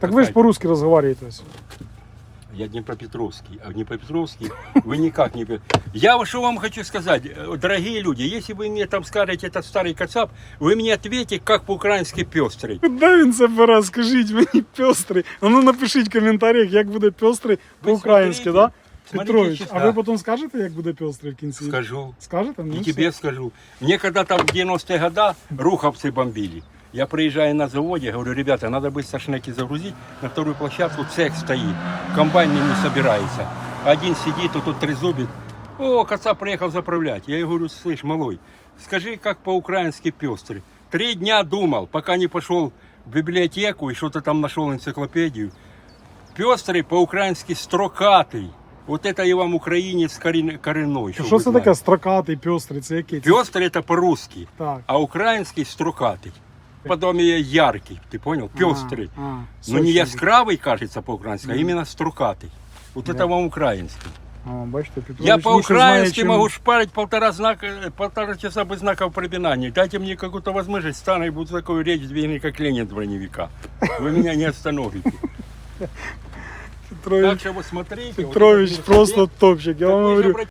Так вы же по-русски разговариваете. Я Днепропетровский, а в Днепропетровске вы никак не... пе- Я вот что вам хочу сказать, э, дорогие люди, если вы мне там скажете, это старый кацап, вы мне ответите, как по-украински пестрый. Куди він це бере? Скажіть мені пестрий. А ну напишіть в коментарях, як буде пестрий по-українськи, да? смотрите Петрович, сюда. а ви потім скажете, як буде пестрий в кінці? Скажу. Скажете? Ну, И все. тебе скажу. Мне когда там в 90-е годы руховцы бомбили. Я приезжаю на заводе, говорю, ребята, надо быстро шнеки загрузить. На вторую площадку цех стоит. Комбайн не собирается. Один сидит, тут, тут трезубит. О, коца приехал заправлять. Я ей говорю, слышь, малой, скажи, как по-украински пестрый. Три дня думал, пока не пошел в библиотеку и что-то там нашел энциклопедию. Пестрый по-украински строкатый. Вот это я вам украинец корен- коренной. Що це вы знали. таке строкатий, пестрий? Це який? Це- это по-русски, а украинский строкатый. Потом я яркий, ты понял? Пестрый. А, а, Но не яскравый, кажется, по-украински, а именно строкатый. Вот это вам украинский. Бачите, Петрович Я по-украински чим- могу шпарить полтора, знака, полтора часа без знаков препинания. Дайте мне какую-то возможность, стану и буду такую речь двигать, как Ленин броневика. Вы меня не остановите. Так Петрович, что смотрите. Петрович просто топчик, я вам говорю.